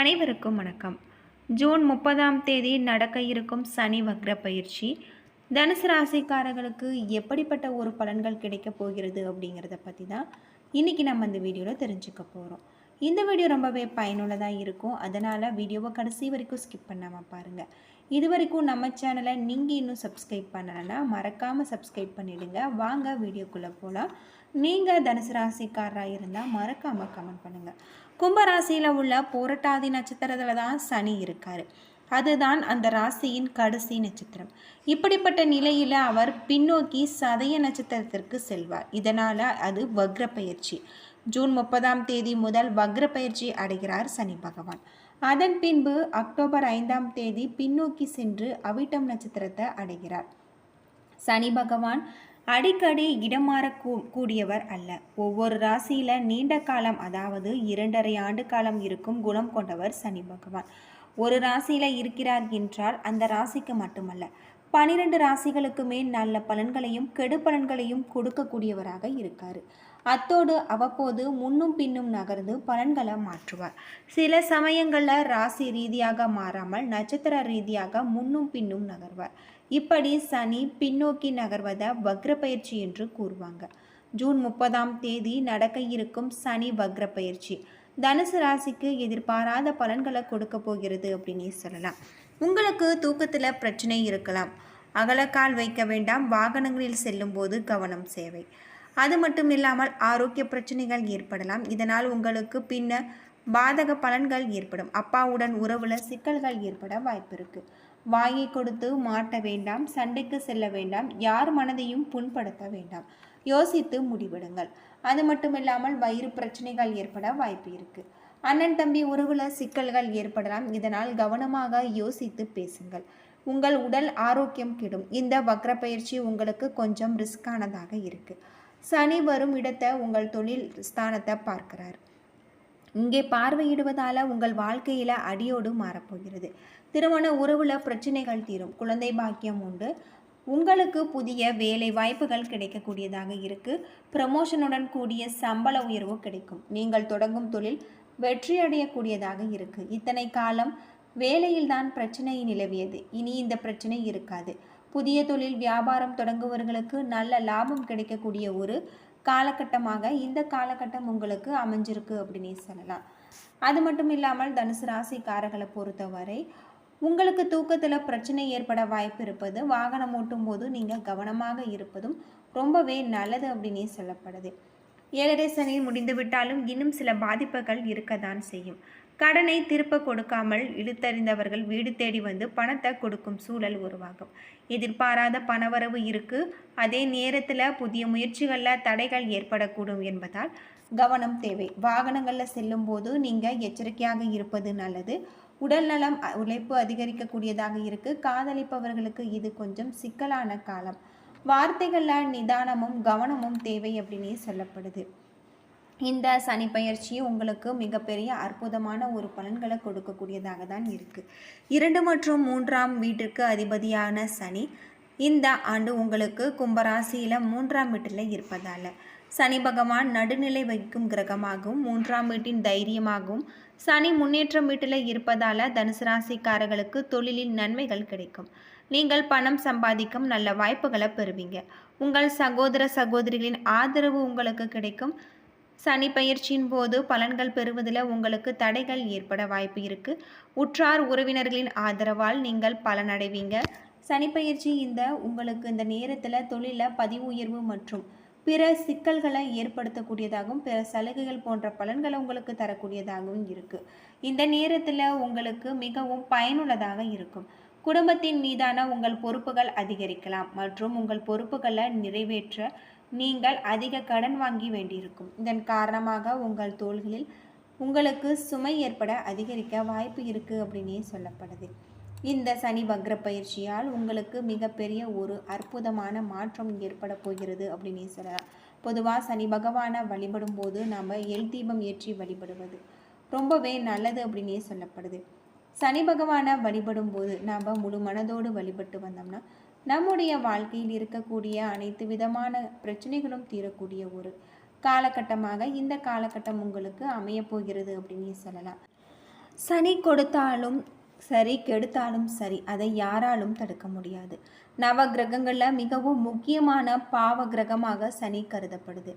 அனைவருக்கும் வணக்கம். ஜூன் முப்பதாம் தேதி நடக்க இருக்கும் சனி வக்ர பயிற்சி. தனுசு ராசிக்காரர்களுக்கு எப்படிப்பட்ட ஒரு பலன்கள் கிடைக்க போகிறது அப்படிங்கிறத பற்றி தான் இன்றைக்கி நம்ம இந்த வீடியோவில் தெரிஞ்சுக்க போகிறோம் இந்த வீடியோ ரொம்பவே பயனுள்ளதாக இருக்கும். அதனால் வீடியோவை கடைசி வரைக்கும் ஸ்கிப் பண்ணாமல் பாருங்கள் இது வரைக்கும் நம்ம சேனலை நீங்கள் இன்னும் சப்ஸ்கிரைப் பண்ணலைன்னா மறக்காமல் சப்ஸ்கிரைப் பண்ணிவிடுங்க வாங்க வீடியோக்குள்ளே போகலாம் நீங்கள் தனுசு ராசிக்காரராக இருந்தால் மறக்காமல் கமெண்ட் பண்ணுங்கள் கும்பராசியில் உள்ள போரட்டாதி நட்சத்திரத்தில் தான் சனி இருக்கார். அதுதான் அந்த ராசியின் கடைசி நட்சத்திரம். இப்படிப்பட்ட நிலையில் அவர் பின்னோக்கி சதய நட்சத்திரத்திற்கு செல்வார். இதனால் அது வக்ர பயிற்சி ஜூன் முப்பதாம் தேதி முதல் வக்ர பயிற்சி அடைகிறார் சனி பகவான். அதன் பின்பு அக்டோபர் ஐந்தாம் தேதி பின்னோக்கி சென்று அவிட்டம் நட்சத்திரத்தை அடைகிறார். சனி பகவான் அடிக்கடி இடம் கூடியவர் அல்ல. ஒவ்வொரு ராசியில் நீண்ட காலம் அதாவது இரண்டரை ஆண்டு காலம் இருக்கும் குணம் கொண்டவர் சனி பகவான். ஒரு ராசியில் இருக்கிறார் என்றால் அந்த ராசிக்கு மட்டுமல்ல பனிரெண்டு ராசிகளுக்குமே நல்ல பலன்களையும் கெடு பலன்களையும் கொடுக்கக்கூடியவராக இருக்கார். அத்தோடு அவ்வப்போது முன்னும் பின்னும் நகர்ந்து பலன்களை மாற்றுவார். சில சமயங்களில் ராசி ரீதியாக மாறாமல் நட்சத்திர ரீதியாக முன்னும் பின்னும் நகர்வார். இப்படி சனி பின்னோக்கி நகர்வதை வக்ர பயிற்சி என்று கூறுவாங்க. ஜூன் முப்பதாம் தேதி நடக்க இருக்கும் சனி வக்ர பயிற்சி தனுசு ராசிக்கு எதிர்பாராத பலன்களை கொடுக்க போகிறது அப்படின்னே சொல்லலாம். உங்களுக்கு தூக்கத்தில் பிரச்சனை இருக்கலாம். அகலக்கால் வைக்க வேண்டாம். வாகனங்களில் செல்லும்போது கவனம் சேவை அது மட்டும் இல்லாமல் ஆரோக்கிய பிரச்சனைகள் ஏற்படலாம். இதனால் உங்களுக்கு பின்ன பாதக பலன்கள் ஏற்படும். அப்பாவுடன் உறவுல சிக்கல்கள் ஏற்பட வாய்ப்பு இருக்கு. வாயை கொடுத்து மாட்ட வேண்டாம். சண்டைக்கு செல்ல வேண்டாம். யார் மனதையும் புண்படுத்த வேண்டாம். யோசித்து முடிவெடுங்கள். அது மட்டும் இல்லாமல் வயிறு பிரச்சனைகள் ஏற்பட வாய்ப்பு இருக்கு. அண்ணன் தம்பி உறவுல சிக்கல்கள் ஏற்படலாம். இதனால் கவனமாக யோசித்து பேசுங்கள். உங்கள் உடல் ஆரோக்கியம் கெடும். இந்த வக்ர பயிற்சி உங்களுக்கு கொஞ்சம் ரிஸ்கானதாக இருக்குது சனி வரும் இடத்தை உங்கள் தொழில் ஸ்தானத்தை பார்க்கிறார். இங்கே பார்வையிடுவதால் உங்கள் வாழ்க்கையில் அடியோடு மாறப்போகிறது. திருமண உறவுல பிரச்சனைகள் தீரும். குழந்தை பாக்கியம் உண்டு. உங்களுக்கு புதிய வேலை வாய்ப்புகள் கிடைக்கக்கூடியதாக இருக்குது ப்ரமோஷனுடன் கூடிய சம்பள உயர்வு கிடைக்கும். நீங்கள் தொடங்கும் தொழில் வெற்றியடையக்கூடியதாக இருக்குது இத்தனை காலம் வேலையில்தான் பிரச்சனை நிலவியது. இனி இந்த பிரச்சனை இருக்காது. புதிய தொழில் வியாபாரம் தொடங்குவர்களுக்கு நல்ல லாபம் கிடைக்கக்கூடிய ஒரு காலகட்டமாக இந்த காலகட்டம் உங்களுக்கு அமைஞ்சிருக்கு அப்படின்னு சொல்லலாம். அது மட்டும் இல்லாமல் தனுசு ராசிக்காரர்களை பொறுத்தவரை உங்களுக்கு தூக்கத்தில் பிரச்சனை ஏற்பட வாய்ப்பு இருப்பது வாகனம் ஓட்டும் போது நீங்கள் கவனமாக இருப்பதும் ரொம்பவே நல்லது அப்படின்னே சொல்லப்படுது. ஏழரை சனி முடிந்துவிட்டாலும் இன்னும் சில பாதிப்புகள் இருக்கத்தான் செய்யும். கடனை திருப்ப கொடுக்காமல் இழுத்தறிந்தவர்கள் வீடு தேடி வந்து பணத்தை கொடுக்கும் சூழல் உருவாகும். எதிர்பாராத பணவரவு இருக்கு. அதே நேரத்தில் புதிய முயற்சிகளில் தடைகள் ஏற்படக்கூடும் என்பதால் கவனம் தேவை. வாகனங்களில் செல்லும் போது நீங்கள் எச்சரிக்கையாக இருப்பது நல்லது. உடல் நலம் உழைப்பு அதிகரிக்கக்கூடியதாக இருக்குது காதலிப்பவர்களுக்கு இது கொஞ்சம் சிக்கலான காலம். வார்த்தைகளில் நிதானமும் கவனமும் தேவை அப்படின்னே சொல்லப்படுது. இந்த சனி பயிற்சி உங்களுக்கு மிகப்பெரிய அற்புதமான ஒரு பலன்களை கொடுக்கக்கூடியதாக தான் இருக்குது இரண்டு மற்றும் மூன்றாம் வீட்டிற்கு அதிபதியான சனி இந்த ஆண்டு உங்களுக்கு கும்பராசியில் மூன்றாம் வீட்டில் இருப்பதால். சனி பகவான் நடுநிலை வகிக்கும் கிரகமாகவும் மூன்றாம் வீட்டின் தைரியமாகவும் சனி முன்னேற்றம் வீட்டில் இருப்பதால் தனுசு ராசிக்காரர்களுக்கு தொழிலில் நன்மைகள் கிடைக்கும். நீங்கள் பணம் சம்பாதிக்கும் நல்ல வாய்ப்புகளை பெறுவீங்க. உங்கள் சகோதர சகோதரிகளின் ஆதரவு உங்களுக்கு கிடைக்கும். சனி பயிற்சியின் போது பலன்கள் பெறுவதில் உங்களுக்கு தடைகள் ஏற்பட வாய்ப்பு இருக்குது உற்றார் உறவினர்களின் ஆதரவால் நீங்கள் பலனடைவீங்க. சனி பயிற்சி இந்த உங்களுக்கு இந்த நேரத்தில் தொழிலில் பதிவு உயர்வு மற்றும் பிற சிக்கல்களை ஏற்படுத்தக்கூடியதாகவும் பிற சலுகைகள் போன்ற பலன்களை உங்களுக்கு தரக்கூடியதாகவும் இருக்குது இந்த நேரத்தில் உங்களுக்கு மிகவும் பயனுள்ளதாக இருக்கும். குடும்பத்தின் மீதான உங்கள் பொறுப்புகள் அதிகரிக்கலாம் மற்றும் உங்கள் பொறுப்புகளை நிறைவேற்ற நீங்கள் அதிக கடன் வாங்கி வேண்டியிருக்கும். இதன் காரணமாக உங்கள் தோள்களில் உங்களுக்கு சுமை ஏற்பட அதிகரிக்க வாய்ப்பு இருக்குது அப்படின்னே சொல்லப்படுது. இந்த சனி வக்ர பயிற்சியால் உங்களுக்கு மிகப்பெரிய ஒரு அற்புதமான மாற்றம் ஏற்பட போகிறது அப்படின்னே சொல்லலாம் பொதுவாக சனி பகவானை வழிபடும் போது நாம் எல் தீபம் ஏற்றி வழிபடுவது ரொம்பவே நல்லது அப்படின்னே சொல்லப்படுது. சனி பகவானை வழிபடும் போது நாம் முழு மனதோடு வழிபட்டு வந்தோம்னா நம்முடைய வாழ்க்கையில் இருக்கக்கூடிய அனைத்து விதமான பிரச்சனைகளும் தீரக்கூடிய ஒரு காலகட்டமாக இந்த காலகட்டம் உங்களுக்கு அமையப்போகிறது அப்படின்னு சொல்லலாம். சனி கொடுத்தாலும் சரி கெடுத்தாலும் சரி அதை யாராலும் தடுக்க முடியாது. நவ கிரகங்களில் மிகவும் முக்கியமான பாவ கிரகமாக சனி கருதப்படுது.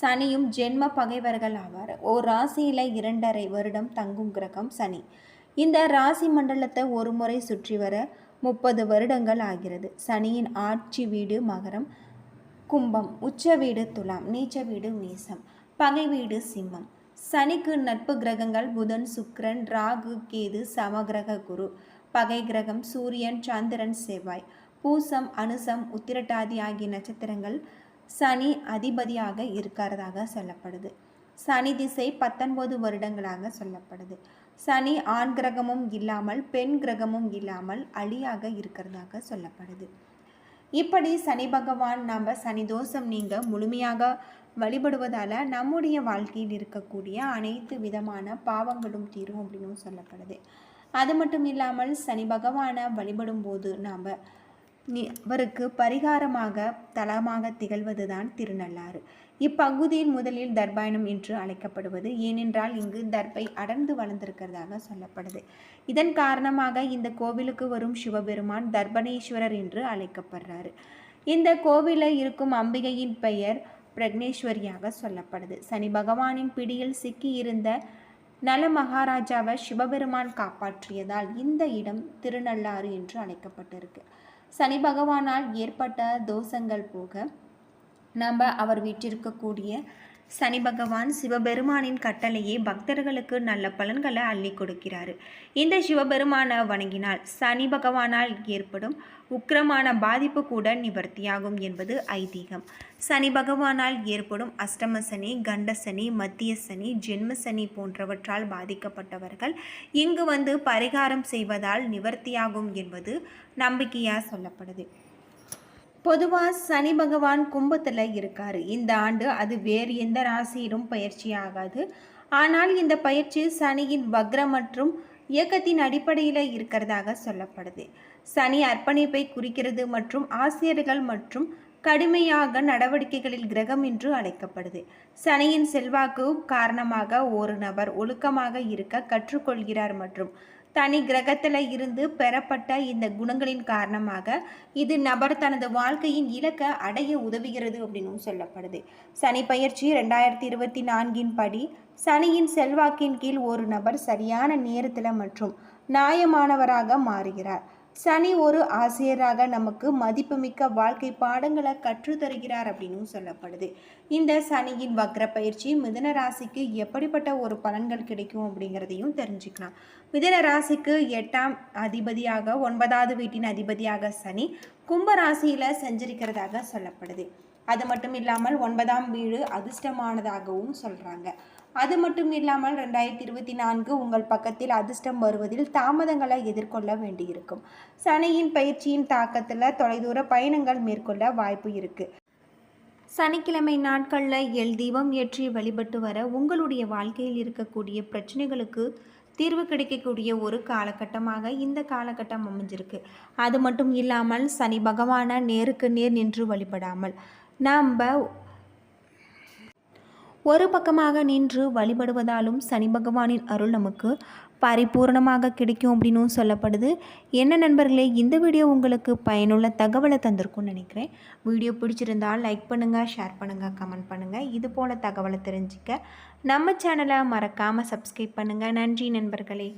சனியும் ஜென்ம பகைவர்கள் ஆவார். ஓர் ராசியில் இரண்டரை வருடம் தங்கும் கிரகம் சனி. இந்த ராசி மண்டலத்தை ஒரு முறை சுற்றி வர முப்பது வருடங்கள் ஆகிறது. சனியின் ஆட்சி வீடு மகரம் கும்பம் உச்ச வீடு துலாம் நீச்ச வீடு மேசம் பகை வீடு சிம்மம். சனிக்கு நட்பு கிரகங்கள் புதன் சுக்கிரன் ராகு கேது சமகிரக குரு. பகை கிரகம் சூரியன் சந்திரன் செவ்வாய். பூசம் அனுசம் உத்திரட்டாதி ஆகிய நட்சத்திரங்கள் சனி அதிபதியாக இருக்கிறதாக சொல்லப்படுது. சனி திசை பத்தொன்பது வருடங்களாக சொல்லப்படுது. சனி ஆண் கிரகமும் இல்லாமல் பெண் கிரகமும் இல்லாமல் அழியாக இருக்கிறதாக சொல்லப்படுது. இப்படி சனி பகவான் நம்ம சனி தோஷம் நீங்க முழுமையாக வழிபடுவதால் நம்முடைய வாழ்க்கையில் இருக்கக்கூடிய அனைத்து விதமான பாவங்களும் தீரும் அப்படின்னு சொல்லப்படுது. அது மட்டும் இல்லாமல் சனி பகவானை வழிபடும் போது நாம் அவருக்கு பரிகாரமாக தலமாக திகழ்வது தான் திருநள்ளாறு. இப்பகுதியில் முதலில் தர்பாயணம் என்று அழைக்கப்படுவது ஏனென்றால் இங்கு தர்பை அடர்ந்து வளர்ந்திருக்கிறதாக சொல்லப்படுது. இதன் காரணமாக இந்த கோவிலுக்கு வரும் சிவபெருமான் தர்பணேஸ்வரர் என்று அழைக்கப்படுறாரு. இந்த கோவிலில் இருக்கும் அம்பிகையின் பெயர் பிரக்னேஸ்வரியாக சொல்லப்படுது. சனி பகவானின் பிடியில் சிக்கியிருந்த நல மகாராஜாவை சிவபெருமான் காப்பாற்றியதால் இந்த இடம் திருநள்ளாறு என்று அழைக்கப்பட்டிருக்கு. சனி பகவானால் ஏற்பட்ட தோஷங்கள் போக நம்ம அவர் வீட்டிற்கக்கூடிய சனி பகவான் சிவபெருமானின் கட்டளையே பக்தர்களுக்கு நல்ல பலன்களை அள்ளி கொடுக்கிறாரு. இந்த சிவபெருமானை வணங்கினால் சனி பகவானால் ஏற்படும் உக்கிரமான பாதிப்பு கூட நிவர்த்தியாகும் என்பது ஐதீகம். சனி பகவானால் ஏற்படும் அஷ்டம சனி கண்ட சனி மத்திய சனி ஜென்ம சனி போன்றவற்றால் பாதிக்கப்பட்டவர்கள் இங்கு வந்து பரிகாரம் செய்வதால் நிவர்த்தியாகும் என்பது நம்பிக்கையாக சொல்லப்படுது. பொதுவாக சனி பகவான் கும்பத்தில் இருக்கார். இந்த ஆண்டு அது வேறு எந்த ராசியிலும் பயிற்சி ஆகாது. ஆனால் இந்த பயிற்சி சனியின் வக்ரம் மற்றும் இயக்கத்தின் அடிப்படையில் இருக்கிறதாக சொல்லப்படுது. சனி அர்ப்பணிப்பை குறிக்கிறது மற்றும் ஆசிரியர்கள் மற்றும் கடுமையாக நடவடிக்கைகளில் கிரகம் என்று அழைக்கப்படுது. சனியின் செல்வாக்கு காரணமாக ஒரு நபர் ஒழுக்கமாக இருக்க கற்றுக்கொள்கிறார் மற்றும் தனி கிரகத்தில் இருந்து பெறப்பட்ட இந்த குணங்களின் காரணமாக இது நபர் தனது வாழ்க்கையின் இலக்கை அடைய உதவுகிறது அப்படின்னு சொல்லப்படுது. சனி பயிற்சி ரெண்டாயிரத்தி இருபத்தி நான்கின் படி சனியின் செல்வாக்கின் கீழ் ஒரு நபர் சரியான நேரத்தில் மற்றும் நியாயமானவராக மாறுகிறார். சனி ஒரு ஆசிரியராக நமக்கு மதிப்புமிக்க வாழ்க்கை பாடங்களை கற்றுத்தருகிறார் அப்படின்னு சொல்லப்படுது. இந்த சனியின் வக்ர பயிற்சி மிதன ராசிக்கு எப்படிப்பட்ட ஒரு பலன்கள் கிடைக்கும் அப்படிங்கிறதையும் தெரிஞ்சுக்கலாம். மிதன ராசிக்கு எட்டாம் அதிபதியாக ஒன்பதாவது வீட்டின் அதிபதியாக சனி கும்ப ராசியில் செஞ்சிருக்கிறதாக சொல்லப்படுது. அது மட்டும் இல்லாமல் ஒன்பதாம் வீடு அதிர்ஷ்டமானதாகவும் சொல்கிறாங்க அது மட்டும் இல்லாமல் ரெண்டாயிரத்தி இருபத்தி நான்கு உங்கள் பக்கத்தில் அதிர்ஷ்டம் வருவதில் தாமதங்களை எதிர்கொள்ள வேண்டியிருக்கும். சனியின் பயிற்சியின் தாக்கத்தில் தொலைதூர பயணங்கள் மேற்கொள்ள வாய்ப்பு இருக்குது சனிக்கிழமை நாட்களில் எல் தீபம் ஏற்றி வழிபட்டு வர உங்களுடைய வாழ்க்கையில் இருக்கக்கூடிய பிரச்சனைகளுக்கு தீர்வு கிடைக்கக்கூடிய ஒரு காலகட்டமாக இந்த காலகட்டம் அமைஞ்சிருக்கு. அது மட்டும் இல்லாமல் சனி பகவானை நேருக்கு நேர் நின்று வழிபடாமல் நாம் ஒரு பக்கமாக நின்று வழிபடுவதாலும் சனி பகவானின் அருள் நமக்கு பரிபூர்ணமாக கிடைக்கும் அப்படின்னும் சொல்லப்படுது. என்ன நண்பர்களே இந்த வீடியோ உங்களுக்கு பயனுள்ள தகவலை தந்திருக்கும்னு நினைக்கிறேன். வீடியோ பிடிச்சிருந்தால் லைக் பண்ணுங்கள் ஷேர் பண்ணுங்கள் கமெண்ட் பண்ணுங்கள் இது போல் தகவலை தெரிஞ்சுக்க நம்ம சேனலை மறக்காமல் சப்ஸ்கிரைப் பண்ணுங்கள் நன்றி நண்பர்களே.